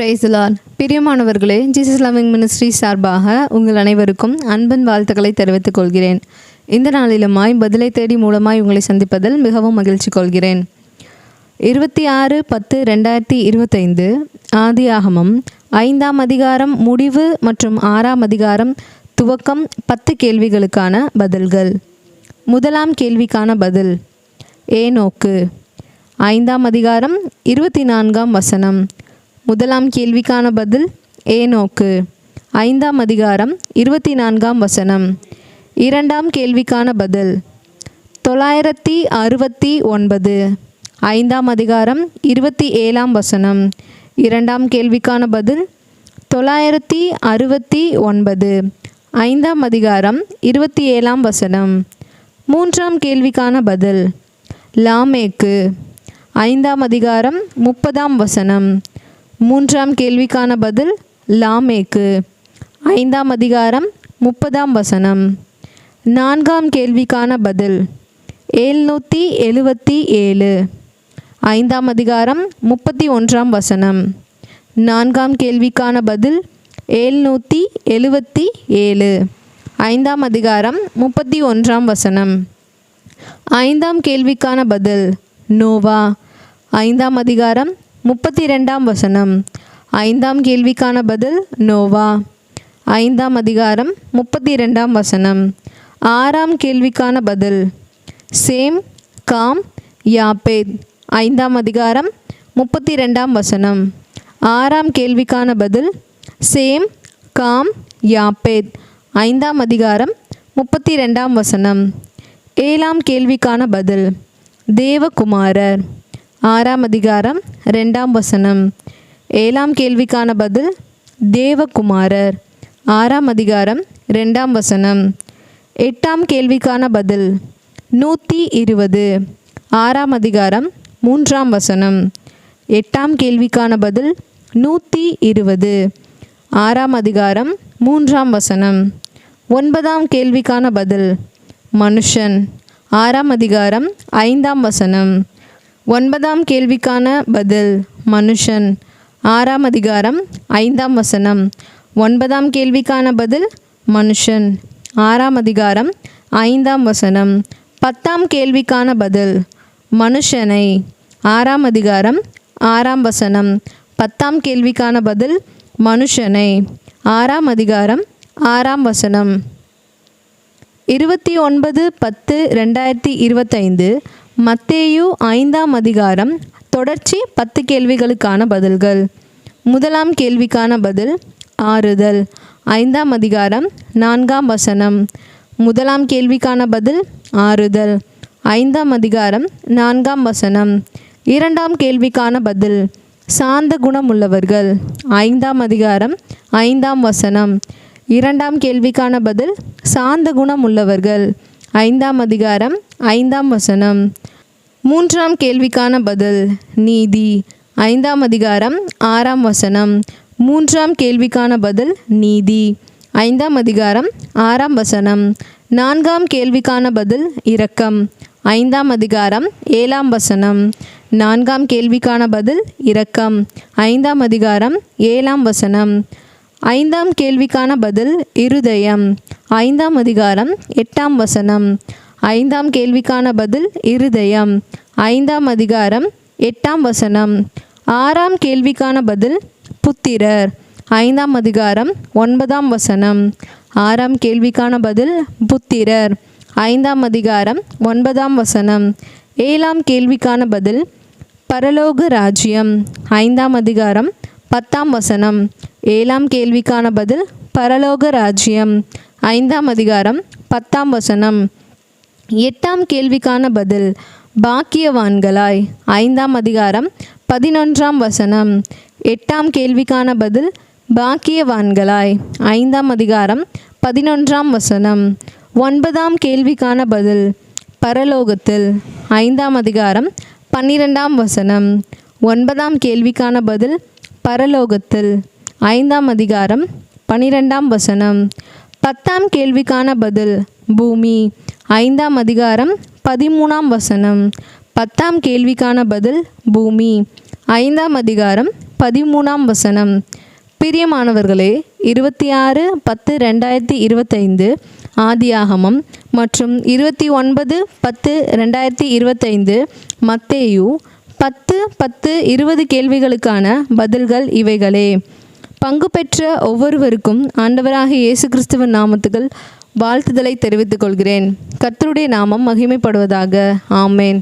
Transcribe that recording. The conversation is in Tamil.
பிரைஸ்லான் பிரியமானவர்களே ஜீசஸ் லவிங் மினிஸ்ட்ரி சார்பாக உங்கள் அனைவருக்கும் அன்பின் வாழ்த்துக்களை தெரிவித்துக் கொள்கிறேன். இந்த நாளிலுமாய் பதிலை தேடி மூலமாய் உங்களை சந்திப்பதில் மிகவும் மகிழ்ச்சி கொள்கிறேன். இருபத்தி ஆறு பத்து ரெண்டாயிரத்தி இருபத்தைந்து ஆதியாகமம் ஐந்தாம் அதிகாரம் முடிவு மற்றும் ஆறாம் அதிகாரம் துவக்கம் பத்து கேள்விகளுக்கான பதில்கள். முதலாம் கேள்விக்கான பதில் ஏ நோக்கு ஐந்தாம் அதிகாரம் இருபத்தி நான்காம் வசனம் முதலாம் கேள்விக்கான பதில் ஏனோக்கு. ஐந்தாம் அதிகாரம் இருபத்தி நான்காம் வசனம். இரண்டாம் கேள்விக்கான பதில் தொள்ளாயிரத்தி அறுபத்தி ஒன்பது. ஐந்தாம் அதிகாரம் இருபத்தி ஏழாம் வசனம். இரண்டாம் கேள்விக்கான பதில் தொள்ளாயிரத்தி அறுபத்தி ஒன்பது. ஐந்தாம் அதிகாரம் இருபத்தி ஏழாம் வசனம். மூன்றாம் கேள்விக்கான பதில் லாமேக்கு. ஐந்தாம் அதிகாரம் முப்பதாம் வசனம். மூன்றாம் கேள்விக்கான பதில் லாமேக்கு. ஐந்தாம் அதிகாரம் முப்பதாம் வசனம். நான்காம் கேள்விக்கான பதில் ஏழ்நூற்றி எழுபத்தி ஏழு. ஐந்தாம் அதிகாரம் முப்பத்தி ஒன்றாம் வசனம். நான்காம் கேள்விக்கான பதில் ஏழ்நூற்றி எழுபத்தி ஏழு. ஐந்தாம் அதிகாரம் முப்பத்தி ஒன்றாம் வசனம். ஐந்தாம் கேள்விக்கான பதில் நோவா. ஐந்தாம் அதிகாரம் முப்பத்தி ரெண்டாம் வசனம். ஐந்தாம் கேள்விக்கான பதில் நோவா. ஐந்தாம் அதிகாரம் முப்பத்தி ரெண்டாம் வசனம். ஆறாம் கேள்விக்கான பதில். Shem Ham Japheth. ஐந்தாம் அதிகாரம் முப்பத்தி ரெண்டாம் வசனம். ஆறாம் கேள்விக்கான பதில். Shem Ham Japheth. ஐந்தாம் அதிகாரம் முப்பத்தி ரெண்டாம் வசனம். ஏழாம் கேள்விக்கான பதில். தேவகுமாரர். ஆறாம் அதிகாரம் ரெண்டாம் வசனம். ஏழாம் கேள்விக்கான பதில் தேவகுமாரர். ஆறாம் அதிகாரம் ரெண்டாம் வசனம். எட்டாம் கேள்விக்கான பதில் நூற்றி இருபது. ஆறாம் அதிகாரம் மூன்றாம் வசனம். எட்டாம் கேள்விக்கான பதில் நூற்றி இருபது. ஆறாம் அதிகாரம் மூன்றாம் வசனம். ஒன்பதாம் கேள்விக்கான பதில் மனுஷன். ஆறாம் அதிகாரம் ஐந்தாம் வசனம். ஒன்பதாம் கேள்விக்கான பதில் மனுஷன். ஆறாம் அதிகாரம் ஐந்தாம் வசனம். ஒன்பதாம் கேள்விக்கான பதில் மனுஷன். ஆறாம் அதிகாரம் ஐந்தாம் வசனம். பத்தாம் கேள்விக்கான பதில் மனுஷனை. ஆறாம் அதிகாரம் ஆறாம் வசனம். பத்தாம் கேள்விக்கான பதில் மனுஷனை. ஆறாம் அதிகாரம் ஆறாம் வசனம். இருபத்தி ஒன்பது பத்து ரெண்டாயிரத்தி இருபத்தைந்து மத்தேயு ஐந்தாம் அதிகாரம் தொடர்ச்சி பத்து கேள்விகளுக்கான பதில்கள். முதலாம் கேள்விக்கான பதில் ஆறுதல். ஐந்தாம் அதிகாரம் நான்காம் வசனம். முதலாம் கேள்விக்கான பதில் ஆறுதல். ஐந்தாம் அதிகாரம் நான்காம் வசனம். இரண்டாம் கேள்விக்கான பதில் சாந்த குணமுள்ளவர்கள். ஐந்தாம் அதிகாரம் ஐந்தாம் வசனம். இரண்டாம் கேள்விக்கான பதில் சாந்த குணம் உள்ளவர்கள் ஐந்தாம் அதிகாரம் ஐந்தாம் வசனம். மூன்றாம் கேள்விக்கான பதில் நீதி. ஐந்தாம் அதிகாரம் ஆறாம் வசனம். மூன்றாம் கேள்விக்கான பதில் நீதி. ஐந்தாம் அதிகாரம் ஆறாம் வசனம். நான்காம் கேள்விக்கான பதில் இரக்கம். ஐந்தாம் அதிகாரம் ஏழாம் வசனம். நான்காம் கேள்விக்கான பதில் இரக்கம். ஐந்தாம் அதிகாரம் ஏழாம் வசனம். ஐந்தாம் கேள்விக்கான பதில் இருதயம். ஐந்தாம் அதிகாரம் எட்டாம் வசனம். ஐந்தாம் கேள்விக்கான பதில் இருதயம். ஐந்தாம் அதிகாரம் எட்டாம் வசனம். ஆறாம் கேள்விக்கான பதில் புத்திரர். ஐந்தாம் அதிகாரம் ஒன்பதாம் வசனம். ஆறாம் கேள்விக்கான பதில் புத்திரர். ஐந்தாம் அதிகாரம் ஒன்பதாம் வசனம். ஏழாம் கேள்விக்கான பதில் பரலோக ராஜ்யம். ஐந்தாம் அதிகாரம் பத்தாம் வசனம். ஏழாம் கேள்விக்கான பதில் பரலோக ராஜ்யம். ஐந்தாம் அதிகாரம் பத்தாம் வசனம். எட்டாம் கேள்விக்கான பதில் பாக்கியவான்களாய். ஐந்தாம் அதிகாரம் பதினொன்றாம் வசனம். எட்டாம் கேள்விக்கான பதில் பாக்கியவான்களாய். ஐந்தாம் அதிகாரம் பதினொன்றாம் வசனம். ஒன்பதாம் கேள்விக்கான பதில் பரலோகத்தில். ஐந்தாம் அதிகாரம் பன்னிரெண்டாம் வசனம். ஒன்பதாம் கேள்விக்கான பதில் பரலோகத்தில். ஐந்தாம் அதிகாரம் பன்னிரெண்டாம் வசனம். பத்தாம் கேள்விக்கான பதில் பூமி. ஐந்தாம் அதிகாரம் பதிமூணாம் வசனம். பத்தாம் கேள்விக்கான பதில் பூமி. ஐந்தாம் அதிகாரம் பதிமூணாம் வசனம். பிரியமானவர்களே இருபத்தி ஆறு பத்து ரெண்டாயிரத்தி இருபத்தைந்து ஆதியாகமம் மற்றும் இருபத்தி ஒன்பது பத்து ரெண்டாயிரத்தி இருபத்தைந்து மத்தேயு பத்து பத்து இருபது கேள்விகளுக்கான பதில்கள் இவைகளே. பங்கு பெற்ற ஒவ்வொருவருக்கும் ஆண்டவராக இயேசு கிறிஸ்துவின் நாமத்துகள் வாழ்த்துதலை தெரிவித்துக் கொள்கிறேன் கர்த்தருடைய நாமம் மகிமைப்படுவதாக. ஆமேன்.